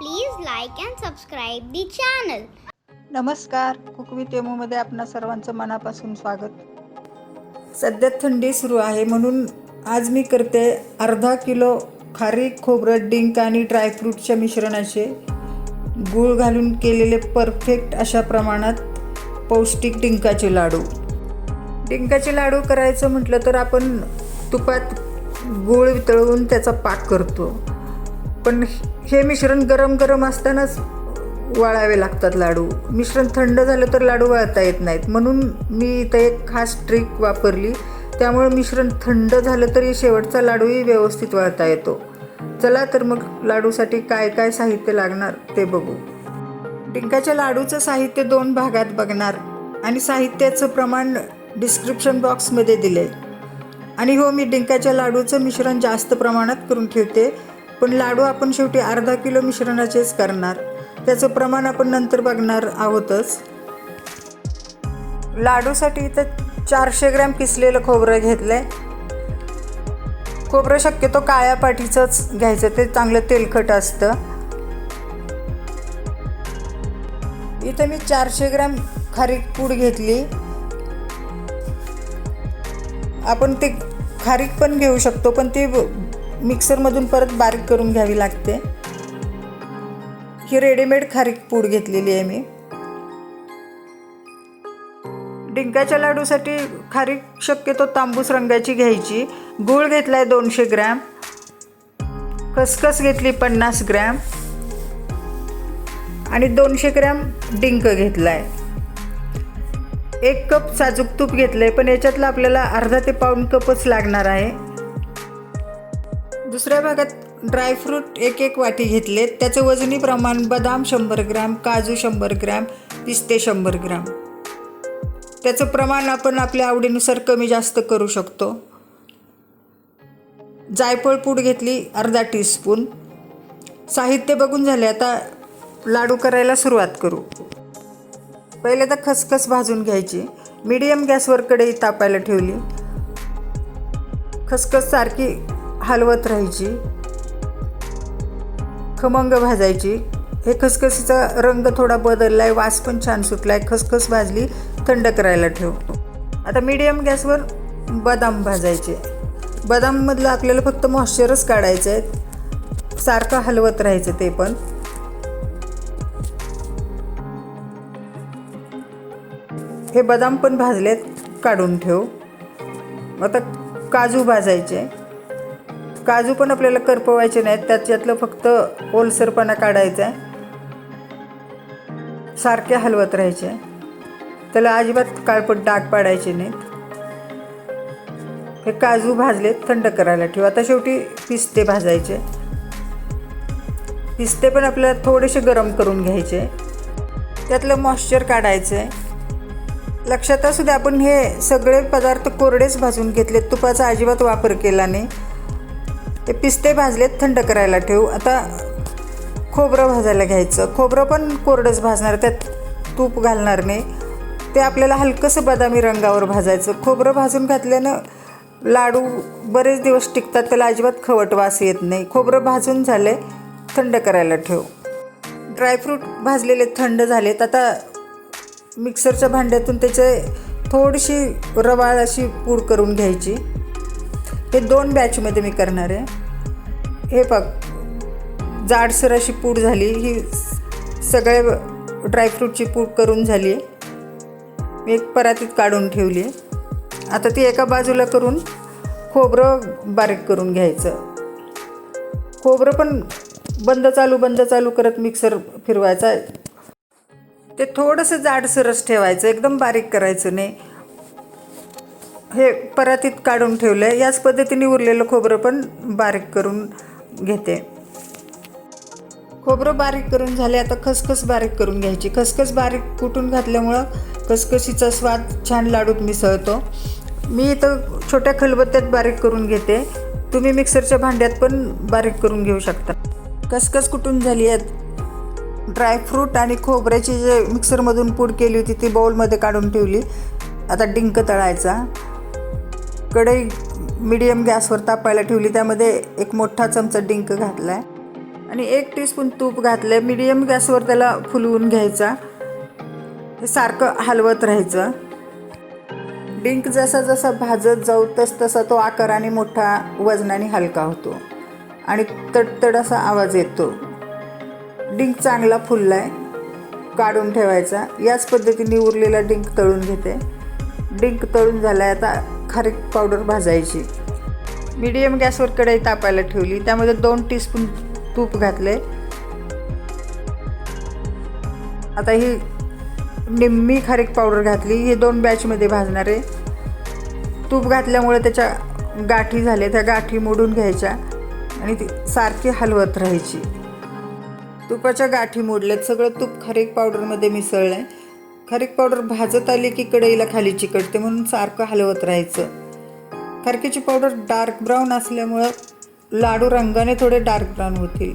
Please like and subscribe the channel. नमस्कार कुकवी तेमूमध्ये आपणा सर्वांचं मनापासून स्वागत. सध्या थंडी सुरू आहे म्हणून आज मी करते अर्धा किलो खारीक खोबरं डिंक आणि ड्रायफ्रूटच्या मिश्रणाचे गूळ घालून केलेले परफेक्ट अशा प्रमाणात पौष्टिक डिंकाचे लाडू. डिंकाचे लाडू करायचं म्हटलं तर आपण तुपात गूळ वितळवून त्याचा पाक करतो. पण हे मिश्रण गरम गरम असतानाच वाळावे लागतात लाडू. मिश्रण थंड झालं तर लाडू वाळता येत नाहीत. म्हणून मी इथं एक खास ट्रिक वापरली. त्यामुळे मिश्रण थंड झालं तरी शेवटचा लाडूही व्यवस्थित वाळता येतो. चला तर मग लाडूसाठी काय काय साहित्य लागणार ते बघू. डिंकाच्या लाडूचं साहित्य दोन भागात बघणार आणि साहित्याचं प्रमाण डिस्क्रिप्शन बॉक्समध्ये दिले आणि हो मी डिंकाच्या लाडूचं मिश्रण जास्त प्रमाणात करून ठेवते. पण लाडू आपण शेवटी अर्धा किलो मिश्रणाचेच करणार. त्याचं प्रमाण आपण नंतर बघणार आहोतच. लाडूसाठी इथं चारशे ग्रॅम किसलेलं खोबरं घेतलं आहे खोबरं शक्यतो काळ्या पाठीचंच घ्यायचं ते चांगलं तेलकट असतं. इथं मी चारशे ग्रॅम खारीक पूड घेतली. आपण ते खारीक पण घेऊ शकतो पण ती मिक्सरमधून परत बारीक करून घ्यावी लागते. ही रेडीमेड खारीक पूड घेतलेली आहे मी. डिंकाच्या लाडूसाठी खारीक शक्यतो तांबूस रंगाची घ्यायची. गूळ घेतला आहे दोनशे ग्रॅम. खसखस घेतली पन्नास ग्रॅम. आणि दोनशे ग्रॅम डिंक घेतला आहे एक कप साजूक तूप घेतलं आहे पण याच्यातलं आपल्याला अर्धा ते पाऊण कपच लागणार आहे. दुसऱ्या भागात ड्रायफ्रूट एक एक वाटी घेतले त्याचं वजनी प्रमाण बदाम शंभर ग्रॅम काजू शंभर ग्रॅम पिस्ते शंभर ग्रॅम. त्याचं प्रमाण आपण आपल्या आवडीनुसार कमी जास्त करू शकतो. जायफळ पूड घेतली अर्धा टीस्पून साहित्य बघून झाले आता लाडू करायला सुरुवात करू. पहिले तर खसखस भाजून घ्यायची. मीडियम गॅसवर कढई तापायला ठेवली. खसखस सारखी हलवत राहायची खमंग भाजायची. हे खसखसीचा रंग थोडा बदलला आहे वास पण छान सुटला आहे खसखस भाजली थंड करायला ठेव. आता मीडियम गॅसवर बदाम भाजायचे. बदाममधलं आपल्याला फक्त मॉइश्चरच काढायचं आहे सारखं हलवत राहायचं ते पण. हे बदाम पण भाजलेत काढून ठेव. आता काजू भाजायचे. काजू पण आपल्याला करपवायचे नाहीत त्याच्यातलं फक्त ओलसरपणा काढायचा आहे. सारखे हलवत राहायचे. त्याला अजिबात काळपट डाग पाडायचे नाहीत. हे काजू भाजले थंड करायला ठेवा. आता शेवटी पिस्ते भाजायचे. पिस्ते पण आपल्याला थोडेसे गरम करून घ्यायचे. त्यातलं मॉइश्चर काढायचं. आहे लक्षात असू द्या आपण हे सगळे पदार्थ कोरडेच भाजून घेतले तुपाचा अजिबात वापर केला नाही. ते पिस्ते भाजलेत थंड करायला ठेवू. आता खोबरं भाजायला घ्यायचं. खोबरं पण कोरडंच भाजणार त्यात तूप घालणार नाही. ते आपल्याला हलकंसं बदामी रंगावर भाजायचं. खोबरं भाजून घातल्यानं लाडू बरेच दिवस टिकतात त्याला अजिबात खवट वास येत नाही. खोबरं भाजून झाले थंड करायला ठेव. ड्रायफ्रूट भाजलेले थंड झालेत. आता मिक्सरच्या भांड्यातून त्याचे थोडीशी रवाळ अशी पूड करून घ्यायची. हे दोन बॅचमध्ये मी करणार आहे. हे बघ जाडसर अशी पूड झाली ही सगळे ड्रायफ्रूटची पूड करून झाली. आहे मी एक परातीत काढून ठेवली. आहे आता ती एका बाजूला करून खोबरं बारीक करून घ्यायचं. खोबरं पण बंद चालू बंद चालू करत मिक्सर फिरवायचा ते थोडंसं जाडसरच ठेवायचं एकदम बारीक करायचं नाही. हे परातीत काढून ठेवलं आहे याच पद्धतीने उरलेलं खोबरं पण बारीक करून घेते. खोबरं बारीक करून झाले आता खसखस बारीक करून घ्यायची. खसखस बारीक कुटून घातल्यामुळं खसखशीचा स्वाद छान लाडूत मिसळतो. मी इथं छोट्या खलबत्त्यात बारीक करून घेते. तुम्ही मिक्सरच्या भांड्यात पण बारीक करून घेऊ शकता. खसखस कुटून झाली आहेत? ड्रायफ्रूट आणि खोबऱ्याची जे मिक्सरमधून पूड केली होती ती बाऊलमध्ये काढून ठेवली. आता डिंक तळायचा. कढई मिडियम गॅसवर तापायला ठेवली त्यामध्ये एक मोठा चमचा डिंक घातला आहे आणि एक टीस्पून तूप घातलं आहे मीडियम गॅसवर त्याला फुलवून घ्यायचा. हे सारखं हलवत राहायचं. डिंक जसा जसा भाजत जाऊ तस तसा तो आकाराने मोठा वजनाने हलका होतो. आणि तडतड असा आवाज येतो. डिंक चांगला फुलला आहे काढून ठेवायचा. याच पद्धतीने उरलेला डिंक तळून घेते. डिंक तळून झाला आहे आता खारीक पावडर भाजायची. मीडियम गॅसवर कढई तापायला ठेवली. त्यामध्ये दोन टीस्पून तूप घातले. आता ही निम्मी खारीक पावडर घातली. ही दोन बॅचमध्ये भाजणार. आहे तूप घातल्यामुळे त्याच्या गाठी झाल्या. त्या गाठी मोडून घ्यायच्या. आणि ती सारखी हलवत राहायची. तुपाच्या गाठी मोडल्यात. सगळं तूप खारीक पावडरमध्ये मिसळलं आहे खारीक पावडर भाजत आली की कढईला खाली चिकटते म्हणून सारखं हलवत राहायचं. खारकीची पावडर डार्क ब्राऊन असल्यामुळं लाडू रंगाने थोडे डार्क ब्राऊन होतील.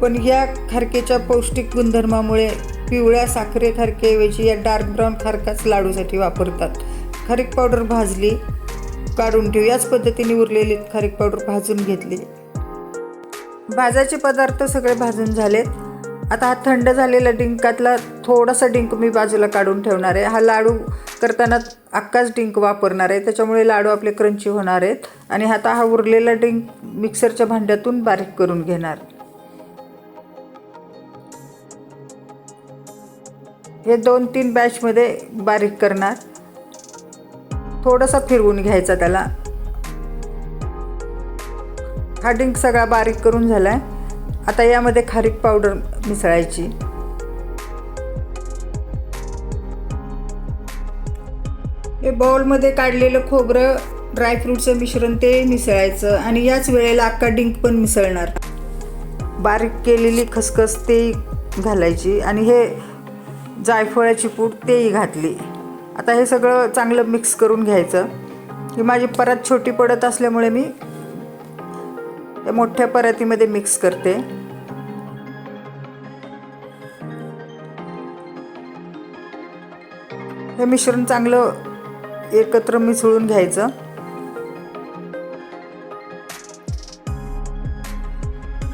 पण या खारकेच्या पौष्टिक गुणधर्मामुळे पिवळ्या साखरे खारकेऐवजी या डार्क ब्राऊन खारकाच लाडूसाठी वापरतात. खारीक पावडर भाजली काढून ठेवू. याच पद्धतीने उरलेली खारीक पावडर भाजून घेतली. भाजाचे पदार्थ सगळे भाजून झालेत. आता हा थंड झालेला डिंकातला थोडासा डिंक मी बाजूला काढून ठेवणार आहे. हा लाडू करताना अक्काच डिंक वापरणार आहे. त्याच्यामुळे लाडू आपले क्रंची होणार आहेत. आणि आता हा उरलेला डिंक मिक्सरच्या भांड्यातून बारीक करून घेणार. हे दोन तीन बॅचमध्ये बारीक करणार. थोडासा फिरवून घ्यायचा त्याला. हा डिंक सगळा बारीक करून झाला आहे आता यामध्ये खारीक पावडर मिसळायची. हे बाउलमध्ये काढलेलं खोबरं ड्रायफ्रूटचं मिश्रण ते मिसळायचं आणि याच वेळेला अक्का डिंक पण मिसळणार. बारीक केलेली खसखस ते घालायची आणि हे जायफळाची पूड तेही घातली. आता हे सगळं चांगलं मिक्स करून घ्यायचं. ही माझी परत छोटी पडत असल्यामुळे मी हे मोठ्या परातीमध्ये मिक्स करते. हे मिश्रण चांगलं एकत्र मिसळून घ्यायचं.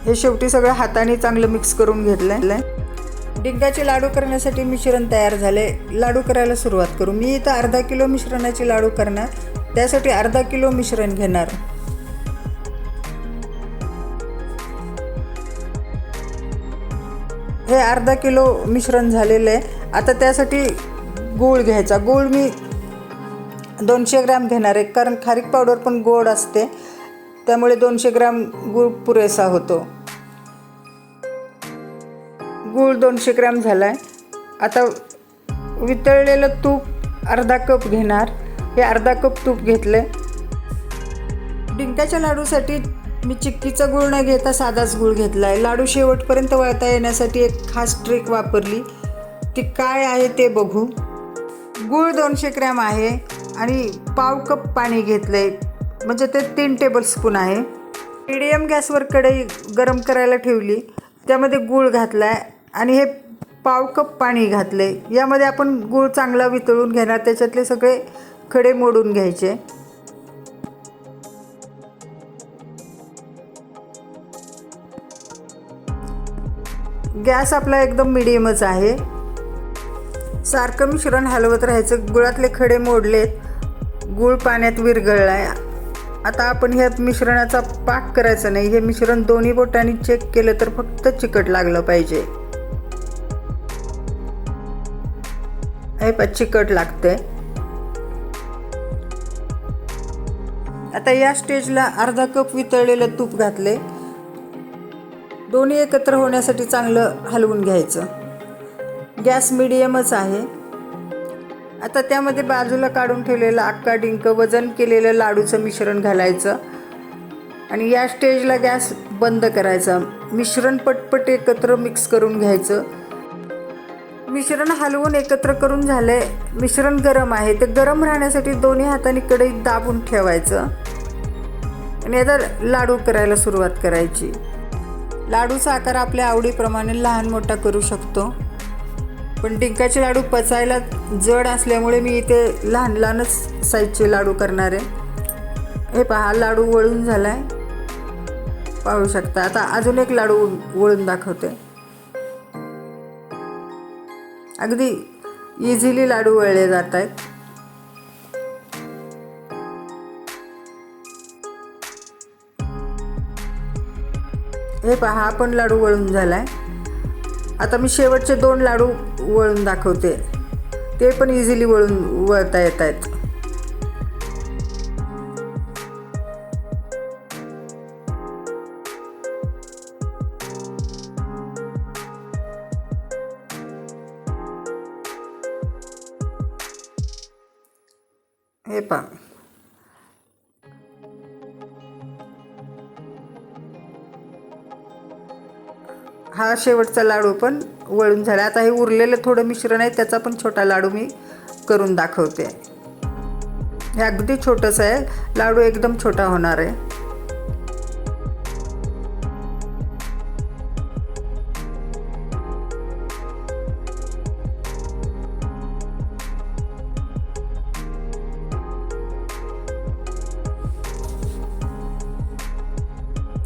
हे शेवटी सगळं हाताने चांगलं मिक्स करून घेतलं डिंगाचे लाडू करण्यासाठी मिश्रण तयार झाले लाडू करायला सुरुवात करू. मी इथं अर्धा किलो मिश्रणाचे लाडू करणार. त्यासाठी अर्धा किलो मिश्रण घेणार. हे अर्धा किलो मिश्रण झालेलं आहे. आता त्यासाठी गूळ घ्यायचा. गूळ मी दोनशे ग्रॅम घेणार आहे. कारण खारीक पावडर पण गोड असते. त्यामुळे दोनशे ग्रॅम गूळ पुरेसा होतो. गूळ दोनशे ग्रॅम झाला आहे आता वितळलेलं तूप अर्धा कप घेणार. हे अर्धा कप तूप घेतलं आहे डिंकाच्या लाडूसाठी मी चिक्कीचा गूळ न घेता साधाच गूळ घेतला आहे लाडू शेवटपर्यंत वळता येण्यासाठी एक खास ट्रिक वापरली. ती काय आहे ते बघू. गूळ दोनशे ग्रॅम आहे. आणि पाव कप पाणी घेतलं आहे म्हणजे ते तीन टेबलस्पून आहे. मिडियम गॅसवर कढई गरम करायला ठेवली. त्यामध्ये गूळ घातला आहे आणि हे पाव कप पाणी घातले यामध्ये आपण गूळ चांगला वितळून घेणार. त्याच्यातले सगळे खडे मोडून घ्यायचे. गॅस आपला एकदम मिडियमच आहे. सारखं मिश्रण हलवत राहायचं. गुळातले खडे मोडलेत. गूळ पाण्यात विरघळला आहे आता आपण ह्या मिश्रणाचा पाक करायचा नाही. हे मिश्रण दोन्ही बोटांनी चेक केलं तर फक्त चिकट लागलं पाहिजे. हे पा चिकट लागते आता या स्टेजला अर्धा कप वितळलेलं तूप घातले दोन्ही एकत्र होण्यासाठी चांगलं हलवून घ्यायचं. गॅस मिडियमच आहे. आता त्यामध्ये बाजूला काढून ठेवलेलं अक्का डिंक वजन केलेलं लाडूचं मिश्रण घालायचं. आणि या स्टेजला गॅस बंद करायचा. मिश्रण पटपट एकत्र मिक्स करून घ्यायचं. मिश्रण हलवून एकत्र करून झालंय. मिश्रण गरम आहे. ते गरम राहण्यासाठी दोन्ही हाताने कढई दाबून ठेवायचं. आणि आता लाडू करायला सुरुवात करायची. लाडूचा आकार आपल्या आवडीप्रमाणे लहान मोठा करू शकतो. पण डिंकाचे लाडू पचायला जड असल्यामुळे मी इथे लहान लहानच साईजचे लाडू करणार आहे. हे पहा लाडू वळून झाला आहे पाहू शकता आता अजून एक लाडू वळून दाखवते. अगदी इझिली लाडू वळले जात आहेत. हे पहा आपण पण लाडू वळून झाला आहे आता मी शेवटचे दोन लाडू वळून दाखवते. ते पण इझिली वळून वळता येत आहेत. हा शेवटचा लाडू पण वळून झाला. आता हे उरलेलं थोडं मिश्रण आहे त्याचा पण छोटा लाडू मी करून दाखवते. हे अगदी छोटंसं आहे. लाडू एकदम छोटा होणार आहे.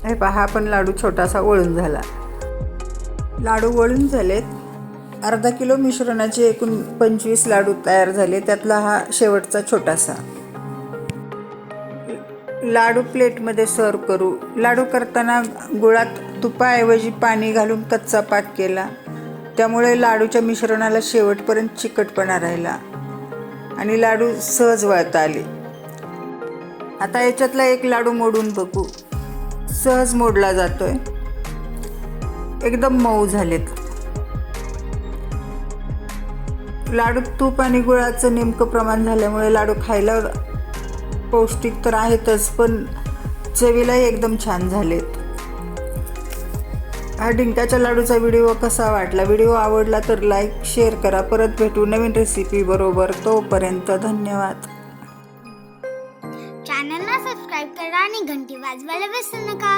हे पहा हा पण लाडू छोटासा वळून झाला. लाडू वळून झालेत. अर्धा किलो मिश्रणाचे एकूण पंचवीस लाडू तयार झाले. त्यातला हा शेवटचा छोटासा. लाडू प्लेटमध्ये सर्व करू. लाडू करताना गुळात तुपाऐवजी पाणी घालून कच्चा पाक केला. त्यामुळे लाडूच्या मिश्रणाला शेवटपर्यंत चिकटपणा राहिला आणि लाडू सहज वळता आले. आता याच्यातला एक लाडू मोडून बघू. सहज मोडला जातोय. एकदम मऊ झालेत. लाडू तूप आणि गुळाचं नेमकं प्रमाण झाल्यामुळे लाडू खायला पौष्टिक तर आहेतच पण चवीलाही एकदम छान झालेत. हा डिंकाच्या लाडूचा व्हिडिओ कसा वाटला? व्हिडिओ आवडला तर लाईक शेअर करा. परत भेटू नवीन रेसिपी बरोबर. तोपर्यंत धन्यवाद. चॅनलला सबस्क्राईब करा आणि घंटी वाजवायला विसरू नका.